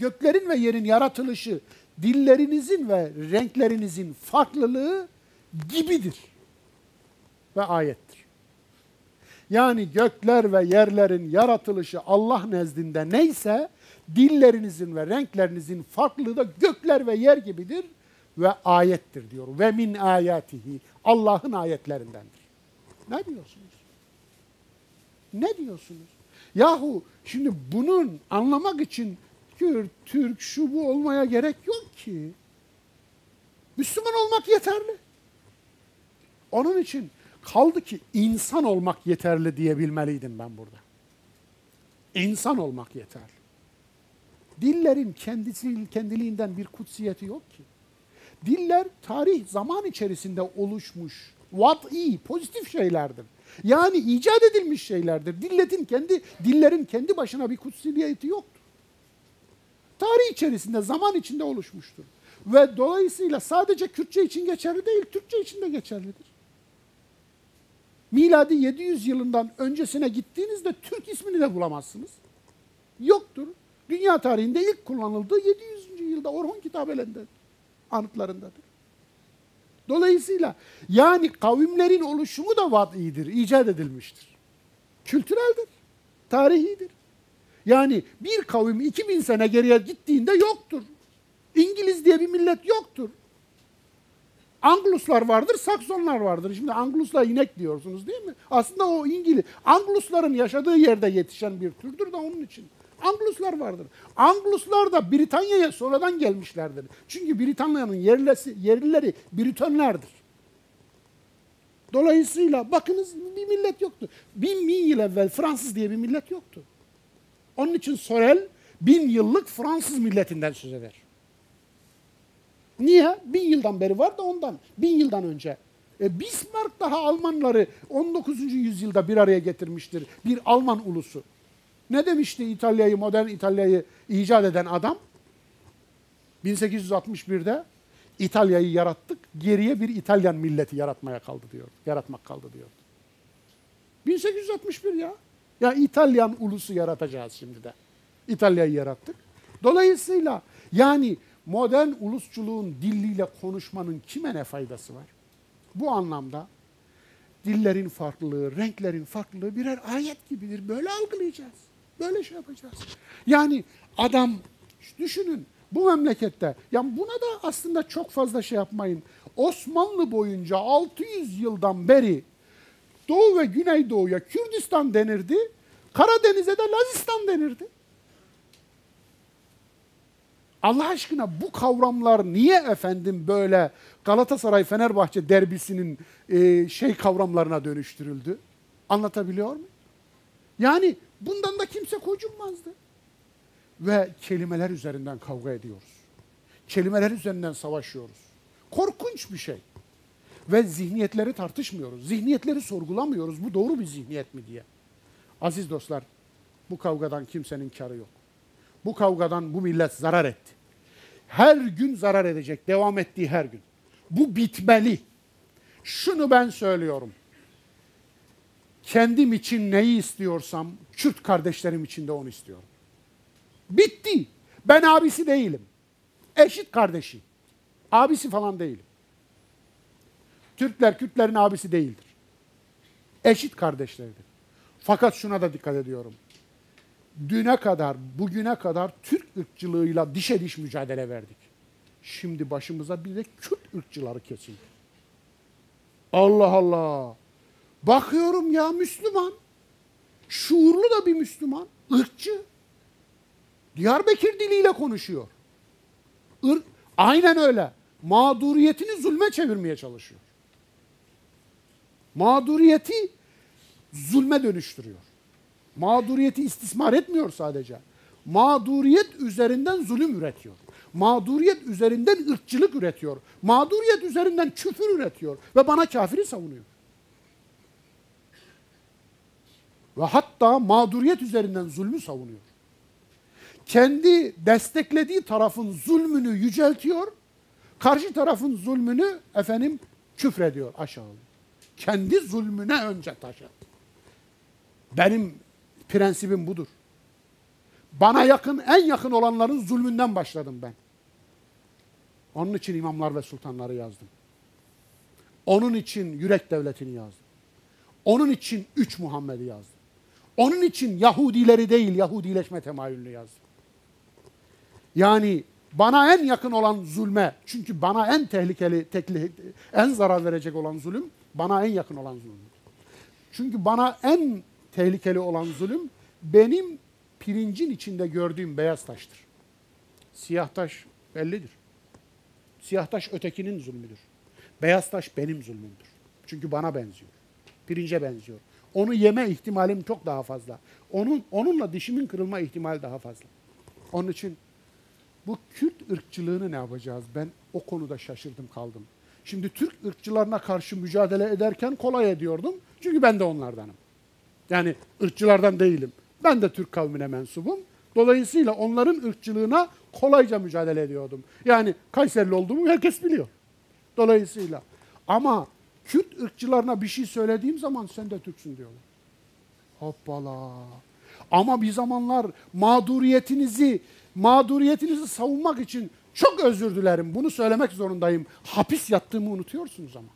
göklerin ve yerin yaratılışı dillerinizin ve renklerinizin farklılığı gibidir ve ayettir. Yani gökler ve yerlerin yaratılışı Allah nezdinde neyse dillerinizin ve renklerinizin farklılığı da gökler ve yer gibidir ve ayettir diyor. Ve min ayatihi Allah'ın ayetlerindendir. Ne diyorsunuz? Ne diyorsunuz? Yahu şimdi bunun anlamak için Kürt, Türk, şu bu olmaya gerek yok ki. Müslüman olmak yeterli. Onun için kaldı ki insan olmak yeterli diyebilmeliydim ben burada. İnsan olmak yeterli. Dillerin kendisi, kendiliğinden bir kutsiyeti yok ki. Diller tarih zaman içerisinde oluşmuş, vat'i, pozitif şeylerdir. Yani icat edilmiş şeylerdir. Dilletin kendi, dillerin kendi başına bir kutsiyeti yoktur. Tarih içerisinde, zaman içinde oluşmuştur. Ve dolayısıyla sadece Kürtçe için geçerli değil, Türkçe için de geçerlidir. Miladi 700 yılından öncesine gittiğinizde Türk ismini de bulamazsınız. Yoktur. Dünya tarihinde ilk kullanıldığı 700. yılda Orhun kitabelerinde, anıtlarındadır. Dolayısıyla yani kavimlerin oluşumu da vad'idir, icat edilmiştir. Kültüreldir, tarihidir. Yani bir kavim 2000 sene geriye gittiğinde yoktur. İngiliz diye bir millet yoktur. Angluslar vardır, Saksonlar vardır. Şimdi Angluslar inek diyorsunuz değil mi? Aslında o İngiliz. Anglusların yaşadığı yerde yetişen bir türdür de onun için. Angluslar vardır. Angluslar da Britanya'ya sonradan gelmişlerdir. Çünkü Britanya'nın yerlisi, yerlileri Britonlerdir. Dolayısıyla bakınız bir millet yoktu. Bin, bin yıl evvel Fransız diye bir millet yoktu. Onun için Sorel bin yıllık Fransız milletinden söz eder. Niye? Bin yıldan beri var da ondan. Bin yıldan önce. E, Bismarck daha Almanları 19. yüzyılda bir araya getirmiştir. Bir Alman ulusu. Ne demişti İtalya'yı, modern İtalya'yı icat eden adam? 1861'de İtalya'yı yarattık, geriye bir İtalyan milleti yaratmaya kaldı diyor. Yaratmak kaldı diyor. 1861 ya. Ya İtalyan ulusu yaratacağız şimdi de. İtalya'yı yarattık. Dolayısıyla yani modern ulusçuluğun dilliyle konuşmanın kime ne faydası var? Bu anlamda dillerin farklılığı, renklerin farklılığı birer ayet gibidir. Böyle algılayacağız. Böyle şey yapacağız. Yani adam düşünün bu memlekette yani buna da aslında çok fazla şey yapmayın. Osmanlı boyunca 600 yıldan beri Doğu ve Güneydoğu'ya Kürdistan denirdi. Karadeniz'e de Lazistan denirdi. Allah aşkına bu kavramlar niye efendim böyle Galatasaray Fenerbahçe derbisinin e, şey kavramlarına dönüştürüldü? Anlatabiliyor mu? Yani bundan da kimse kocunmazdı. Ve kelimeler üzerinden kavga ediyoruz. Kelimeler üzerinden savaşıyoruz. Korkunç bir şey. Ve zihniyetleri tartışmıyoruz. Zihniyetleri sorgulamıyoruz. Bu doğru bir zihniyet mi diye. Aziz dostlar, bu kavgadan kimsenin karı yok. Bu kavgadan bu millet zarar etti. Her gün zarar edecek, devam ettiği her gün. Bu bitmeli. Şunu ben söylüyorum. Kendim için neyi istiyorsam, Kürt kardeşlerim için de onu istiyorum. Bitti. Ben abisi değilim. Eşit kardeşi. Abisi falan değilim. Türkler Kürtlerin abisi değildir. Eşit kardeşleridir. Fakat şuna da dikkat ediyorum. Düne kadar, bugüne kadar Türk ırkçılığıyla dişe diş mücadele verdik. Şimdi başımıza bir de Kürt ırkçıları kesildi. Allah Allah. Bakıyorum ya Müslüman. Şuurlu da bir Müslüman. ırkçı. Diyarbakır diliyle konuşuyor. Ir, aynen öyle. Mağduriyetini zulme çevirmeye çalışıyor. Mağduriyeti zulme dönüştürüyor. Mağduriyeti istismar etmiyor sadece. Mağduriyet üzerinden zulüm üretiyor. Mağduriyet üzerinden ırkçılık üretiyor. Mağduriyet üzerinden küfür üretiyor. Ve bana kafiri savunuyor. Ve hatta mağduriyet üzerinden zulmü savunuyor. Kendi desteklediği tarafın zulmünü yüceltiyor. Karşı tarafın zulmünü efendim küfrediyor aşağılıyor. Kendi zulmüne önce taşır. Benim prensibim budur. Bana yakın, en yakın olanların zulmünden başladım ben. Onun için imamlar ve sultanları yazdım. Onun için yürek devletini yazdım. Onun için üç Muhammed'i yazdım. Onun için Yahudileri değil, Yahudileşme temayülünü yazdım. Yani bana en yakın olan zulme, çünkü bana en tehlikeli, tekli, en zarar verecek olan zulüm, bana en yakın olan zulüm. Çünkü bana en tehlikeli olan zulüm, benim pirincin içinde gördüğüm beyaz taştır. Siyah taş bellidir. Siyah taş ötekinin zulmüdür. Beyaz taş benim zulmümdür. Çünkü bana benziyor. Pirince benziyor. Onu yeme ihtimalim çok daha fazla. Onun onunla dişimin kırılma ihtimali daha fazla. Onun için bu Kürt ırkçılığını ne yapacağız? Ben o konuda şaşırdım kaldım. Şimdi Türk ırkçılarına karşı mücadele ederken kolay ediyordum. Çünkü ben de onlardanım. Yani ırkçılardan değilim. Ben de Türk kavmine mensubum. Dolayısıyla onların ırkçılığına kolayca mücadele ediyordum. Yani Kayserili olduğumu herkes biliyor. Dolayısıyla. Ama Kürt ırkçılarına bir şey söylediğim zaman sen de Türksün diyorlar. Hoppala. Ama bir zamanlar mağduriyetinizi, mağduriyetinizi savunmak için çok özür dilerim. Bunu söylemek zorundayım. Hapis yattığımı unutuyorsunuz ama.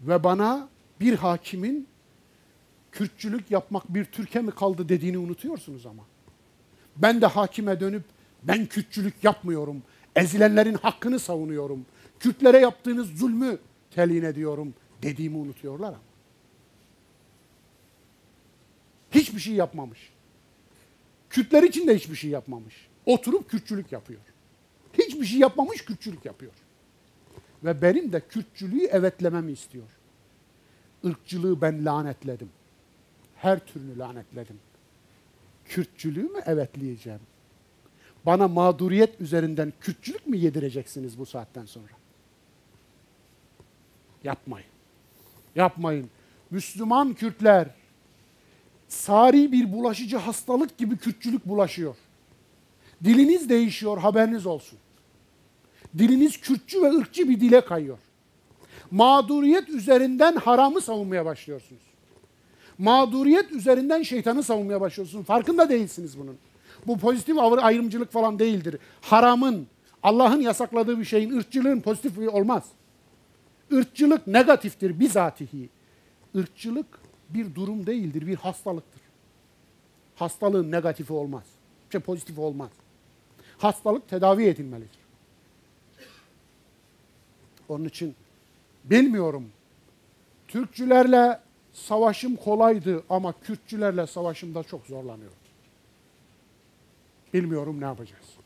Ve bana bir hakimin Kürtçülük yapmak bir Türkiye mi kaldı dediğini unutuyorsunuz ama. Ben de hakime dönüp ben Kürtçülük yapmıyorum. Ezilenlerin hakkını savunuyorum. Kürtlere yaptığınız zulmü telin ediyorum dediğimi unutuyorlar ama. Hiçbir şey yapmamış. Kürtler için de hiçbir şey yapmamış. Oturup Kürtçülük yapıyor. Hiçbir şey yapmamış Kürtçülük yapıyor. Ve benim de Kürtçülüğü evetlememi istiyor. Irkçılığı ben lanetledim. Her türlü lanetledim. Kürtçülüğü mü evetleyeceğim? Bana mağduriyet üzerinden Kürtçülük mü yedireceksiniz bu saatten sonra? Yapmayın. Yapmayın. Müslüman Kürtler sari bir bulaşıcı hastalık gibi Kürtçülük bulaşıyor. Diliniz değişiyor haberiniz olsun. Diliniz Kürtçü ve ırkçı bir dile kayıyor. Mağduriyet üzerinden haramı savunmaya başlıyorsunuz. Mağduriyet üzerinden şeytanı savunmaya başlıyorsunuz. Farkında değilsiniz bunun. Bu pozitif ayrımcılık falan değildir. Haramın, Allah'ın yasakladığı bir şeyin, ırkçılığın pozitif olmaz. Irkçılık negatiftir bizatihi. Irkçılık bir durum değildir, bir hastalıktır. Hastalığın negatifi olmaz. Şey pozitif olmaz. Hastalık tedavi edilmelidir. Onun için bilmiyorum. Türkçülerle savaşım kolaydı ama Kürtçülerle savaşımda çok zorlanıyorum. Bilmiyorum ne yapacağız.